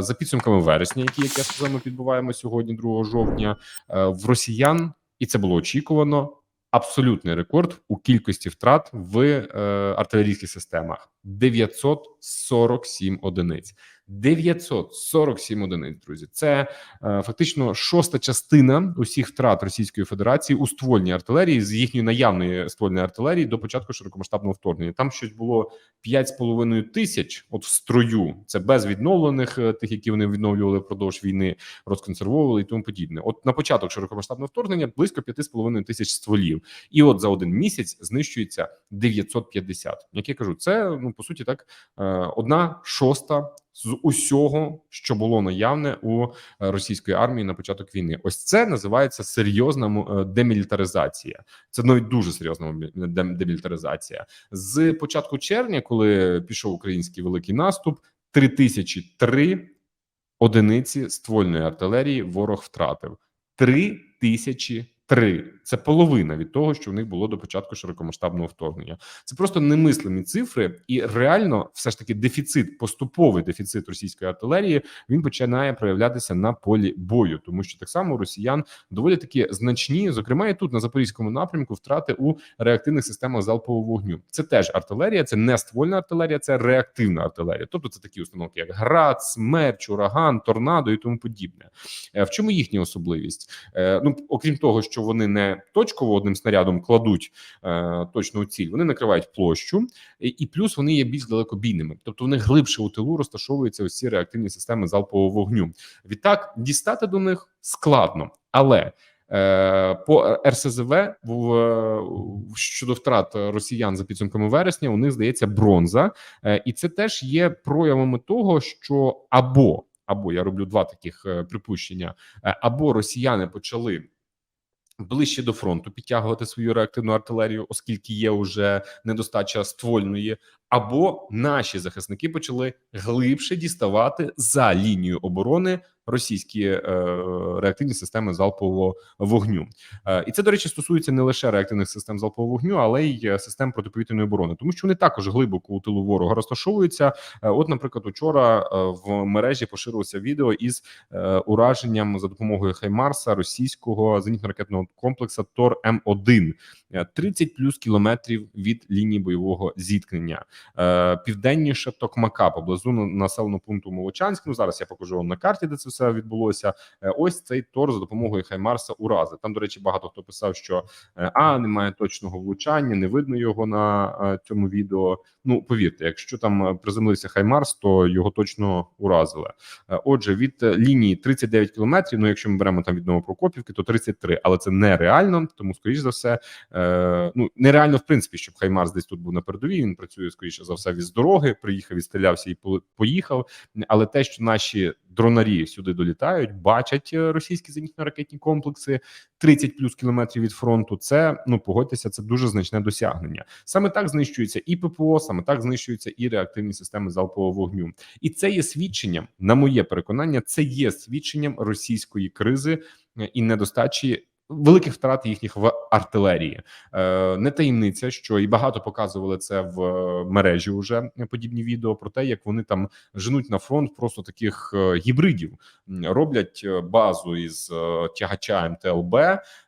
За підсумками вересня, які як я сказав, ми підбуваємо сьогодні, 2 жовтня, е, в росіян, і це було очікувано. Абсолютний рекорд у кількості втрат в е, артилерійських системах 947 одиниць. 947 одиниць, друзі. Це е, фактично шоста частина усіх втрат Російської Федерації у ствольній артилерії з їхньої наявної ствольної артилерії до початку широкомасштабного вторгнення. Там щось було 5,5 тисяч. От в строю це без відновлених е, тих, які вони відновлювали впродовж війни, розконсервовували і тому подібне. От на початок широкомасштабного вторгнення близько 5,5 тисяч стволів, і от за один місяць знищується 950. Як я кажу, це ну по суті так е, одна шоста з усього, що було наявне у е, російської армії на початок війни. Ось це називається серйозна е, демілітаризація. Це навіть дуже серйозна демілітаризація. З початку червня, коли пішов український великий наступ, 3003 одиниці ствольної артилерії ворог втратив. 3003. Це половина від того, що в них було до початку широкомасштабного вторгнення. Це просто немислимі цифри, і реально, все ж таки, дефіцит, поступовий дефіцит російської артилерії, він починає проявлятися на полі бою, тому що так само росіян доволі такі значні, зокрема і тут на запорізькому напрямку, втрати у реактивних системах залпового вогню. Це теж артилерія, це не ствольна артилерія, це реактивна артилерія. Тобто це такі установки, як град, смерч, ураган, торнадо і тому подібне. Е, В чому їхня особливість? Е, Ну окрім того, що вони не точково одним снарядом кладуть е, точно у ціль, вони накривають площу, і, і плюс вони є більш далекобійними, тобто вони глибше у тилу розташовуються ці реактивні системи залпового вогню. Відтак дістати до них складно, але е, по РСЗВ щодо втрат росіян за підсумками вересня, у них здається бронза, е, і це теж є проявами того, що або або я роблю два таких е, припущення, або росіяни почали. Ближче до фронту підтягувати свою реактивну артилерію, оскільки є вже недостача ствольної, або наші захисники почали глибше діставати за лінію оборони російські е, реактивні системи залпового вогню. Е, і це, до речі, стосується не лише реактивних систем залпового вогню, але й е, систем протиповітряної оборони, тому що вони також глибоко у тилу ворога розташовуються. От, наприклад, учора в мережі поширилося відео із ураженням за допомогою Хаймарса російського зенітно-ракетного комплексу Тор М1 Е, 30 плюс кілометрів від лінії бойового зіткнення. Південніше Токмака поблизу населеного пункту Молочанськ. Ну зараз я покажу вам на карті, де це все відбулося. Е, ось цей тор за допомогою Хаймарса урази. Там, до речі, багато хто писав, що е, а немає точного влучання, не видно його на е, цьому відео. Ну повірте, якщо там приземлився Хаймарс, то його точно уразили. Отже, від лінії 39 кілометрів. Ну, якщо ми беремо там від Новопрокопівки, то 33, але це нереально, тому скоріш за все, ну нереально в принципі, щоб Хаймарс десь тут був на передовій. Він працює скоріше за все від дороги. Приїхав, відстрілявся і по- поїхав. Але те, що наші дронарі сюди долітають, бачать е, російські зенітно-ракетні комплекси 30 плюс кілометрів від фронту. Це ну погодьтеся, це дуже значне досягнення. Саме так знищується і ППО, саме так знищуються і реактивні системи залпового вогню. І це є свідченням, на моє переконання, це є свідченням російської кризи е, і недостачі. Великих втрат їхніх в артилерії е, не таємниця, що і багато показували це в е, мережі. Уже подібні відео про те, як вони там женуть на фронт просто таких е, гібридів, роблять базу із тягача МТЛБ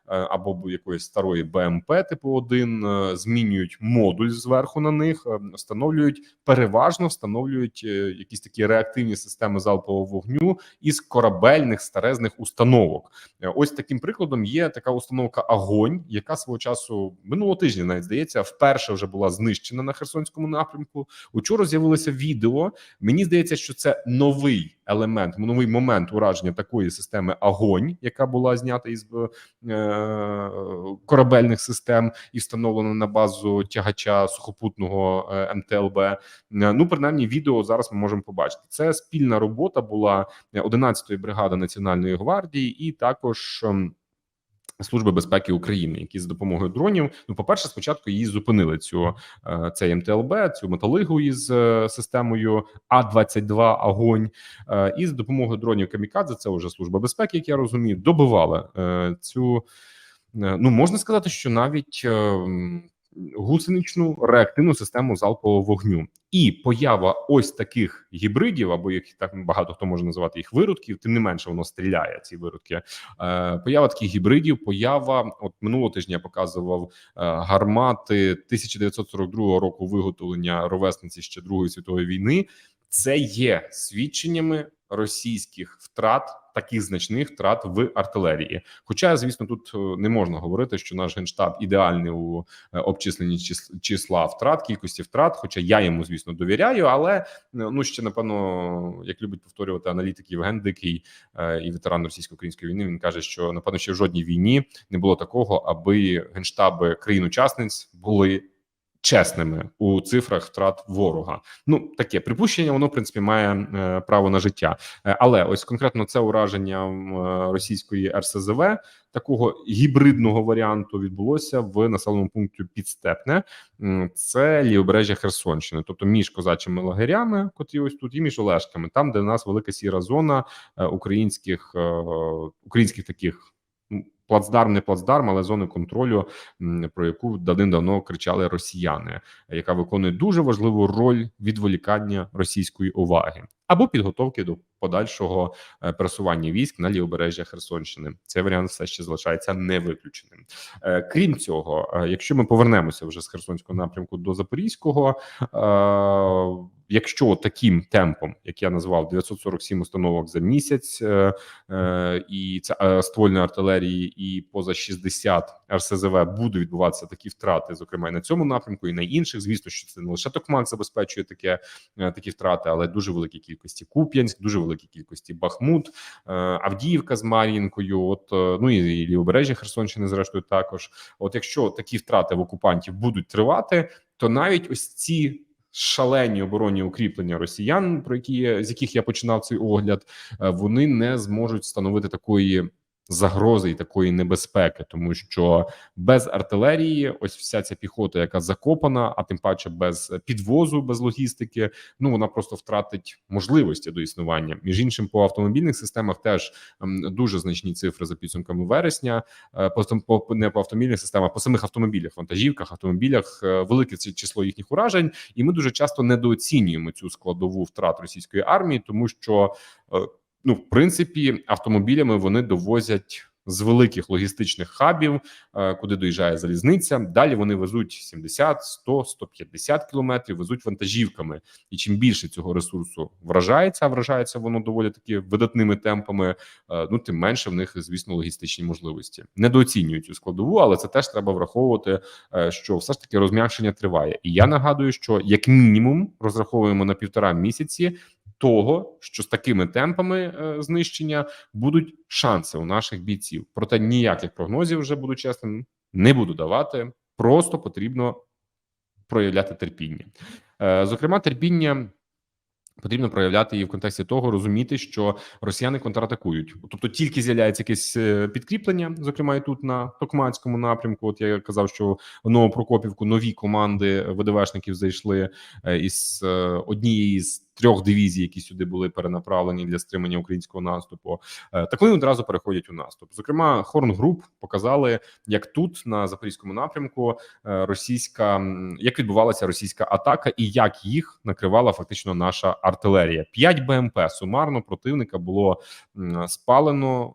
або якоїсь старої БМП, типу 1, е, змінюють модуль зверху на них, встановлюють переважно встановлюють якісь такі реактивні системи залпового вогню із корабельних старезних установок. Ось таким прикладом є така установка Агонь, яка свого часу минулого тижня, навіть здається, вперше вже була знищена на Херсонському напрямку. Учора з'явилося відео. Мені здається, що це новий елемент, новий момент ураження такої системи Агонь, яка була знята із е, корабельних систем і встановлена на базу тягача сухопутного е, МТЛБ. Е, Ну, принаймні, відео зараз ми можемо побачити. Це спільна робота була 11-ї бригади Національної гвардії, і також. Ем, Служби безпеки України, які за допомогою дронів, ну, по перше, спочатку її зупинили цю е, цей МТЛБ, цю металигу із е, системою А 22 Агонь, е, і за допомогою дронів Камікадзе, це вже служба безпеки, як я розумію, добивала цю. Ну можна сказати, що навіть е, м, гусеничну реактивну систему залпового вогню. І поява ось таких гібридів, або їх так багато хто може називати їх виродків, тим не менше воно стріляє. Ці виродки. Е, Поява таких гібридів. Поява от минулого тижня я показував е, гармати 1942 року виготовлення ровесниці ще Другої світової війни. Це є свідченнями російських втрат, таких значних втрат в артилерії. Хоча, звісно, тут е, не можна говорити, що наш генштаб ідеальний у е, обчисленні числа втрат, кількості втрат. Хоча я йому, звісно, довіряю, але е, ну ще напевно, як любить повторювати аналітик Євген Дикий і ветеран російсько-української війни, він каже, що напевно ще в жодній війні не було такого, аби генштаби країн-учасниць були. Чесними у цифрах втрат ворога, ну таке припущення, воно в принципі має е, право на життя. Е, але ось конкретно це ураження е, російської РСЗВ такого гібридного варіанту відбулося в населеному пункті Підстепне. Це лівобережжя Херсонщини, тобто між козачими лагерями, котрі ось тут, і між Олешками, там, де у нас велика сіра зона е, українських е, українських таких. Плацдарм, не плацдарм, але зони контролю, про яку давним-давно кричали росіяни, яка виконує дуже важливу роль відволікання російської уваги або підготовки до подальшого е, пересування військ на лівобережжя Херсонщини. Цей варіант все ще залишається невиключеним. Е, Крім цього, е, якщо ми повернемося вже з Херсонського напрямку до Запорізького, якщо таким темпом, як я назвав, 947 установок за місяць, е, е, і це ствольної артилерії, і поза 60 РСЗВ буде відбуватися такі втрати, зокрема і на цьому напрямку, і на інших. Звісно, що це не лише Токмак забезпечує таке е, такі втрати, але дуже великі кількості Куп'янськ, дуже великі кількості Бахмут, е, Авдіївка з Мар'їнкою. От е, ну і, і лівобережжя Херсонщини, зрештою, також. От якщо такі втрати в окупантів будуть тривати, то навіть ось ці. Шалені оборонні укріплення росіян, про які з яких я починав цей огляд, е, вони не зможуть встановити такої загрози і такої небезпеки, тому що без артилерії, ось вся ця піхота, яка закопана, а тим паче без підвозу, без логістики, ну вона просто втратить можливості до існування. Між іншим, по автомобільних системах теж ем, дуже значні цифри за підсумками вересня. Е, По, не по автомобільних системах, по самих автомобілях, вантажівках, автомобілях е, велике число їхніх уражень, і ми дуже часто недооцінюємо цю складову втрат російської армії, тому що е, ну в принципі автомобілями вони довозять. З великих логістичних хабів, е, куди доїжджає залізниця, далі вони везуть 70, 100, 150 кілометрів, везуть вантажівками. І чим більше цього ресурсу вражається, а вражається воно доволі таки видатними темпами. е, Ну тим менше в них, звісно, логістичні можливості. Недооцінюють цю складову, але це теж треба враховувати, е, що все ж таки розм'якшення триває. І я нагадую, що як мінімум розраховуємо на півтора місяці того, що з такими темпами е, знищення будуть шанси у наших бійців. Проте ніяких прогнозів вже буду чесним не буду давати. Просто потрібно проявляти терпіння. Е, Зокрема, терпіння. Потрібно проявляти її в контексті того, розуміти, що росіяни контратакують. Тобто, тільки з'являється якесь е, підкріплення, зокрема і тут на Токмацькому напрямку. От я казав, що в Новопрокопівку нові команди ВДВшників зайшли із однієї з трьох дивізій, які сюди були перенаправлені для стримання українського наступу. Е, Так вони одразу переходять у наступ. Зокрема, Хорн Груп показали, як тут на запорізькому напрямку е, російська як відбувалася російська атака, і як їх накривала фактично наша артилерія. 5 БМП сумарно противника було спалено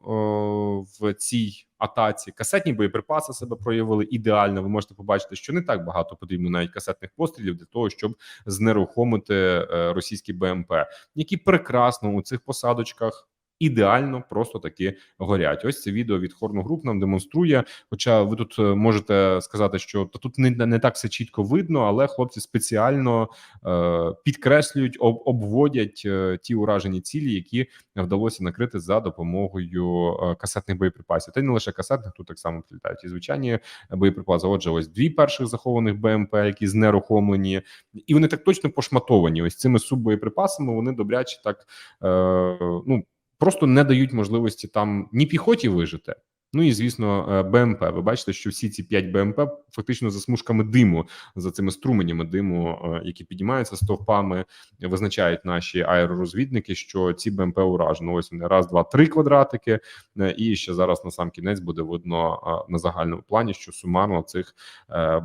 е, в цій. Атаці касетні боєприпаси себе проявили ідеально. Ви можете побачити, що не так багато потрібно навіть касетних пострілів для того, щоб знерухомити е, російські БМП, які прекрасно у цих посадочках ідеально просто таки горять. Ось це відео від Хорну груп нам демонструє. Хоча ви тут е, можете сказати, що та тут не, не так все чітко видно, але хлопці спеціально е, підкреслюють, об, обводять е, ті уражені цілі, які вдалося накрити за допомогою е, касетних боєприпасів. Та й не лише касетних, тут так само прилітають і звичайні боєприпаси. Отже, ось дві перших захованих БМП, які знерухомлені, і вони так точно пошматовані. Ось цими суббоєприпасами вони добряче так е, ну просто не дають можливості там ні піхоті вижити. Ну і звісно, е, БМП. Ви бачите, що всі ці 5 БМП фактично за смужками диму, за цими струменями диму, е, які піднімаються стовпами, визначають наші аеророзвідники, що ці БМП уражено. Ось вони раз, два, три квадратики. Е, І ще зараз на сам кінець буде видно на загальному плані, що сумарно цих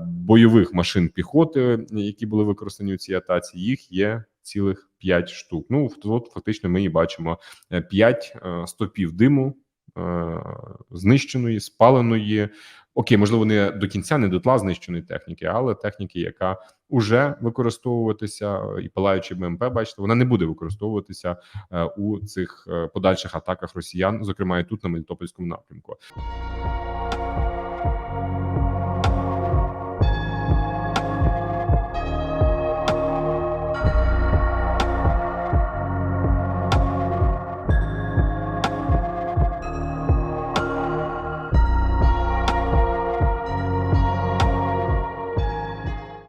бойових машин піхоти, які були використані у цій атаці, їх є цілих 5 штук. Ну от фактично ми і бачимо 5 стопів диму е, знищеної, спаленої. Окей, можливо, не до кінця не дотла знищеної техніки, але техніки, яка уже використовуватися, е, і палаючи БМП, бачите, вона не буде використовуватися е, у цих е, подальших атаках росіян, зокрема і тут на Мелітопольському напрямку.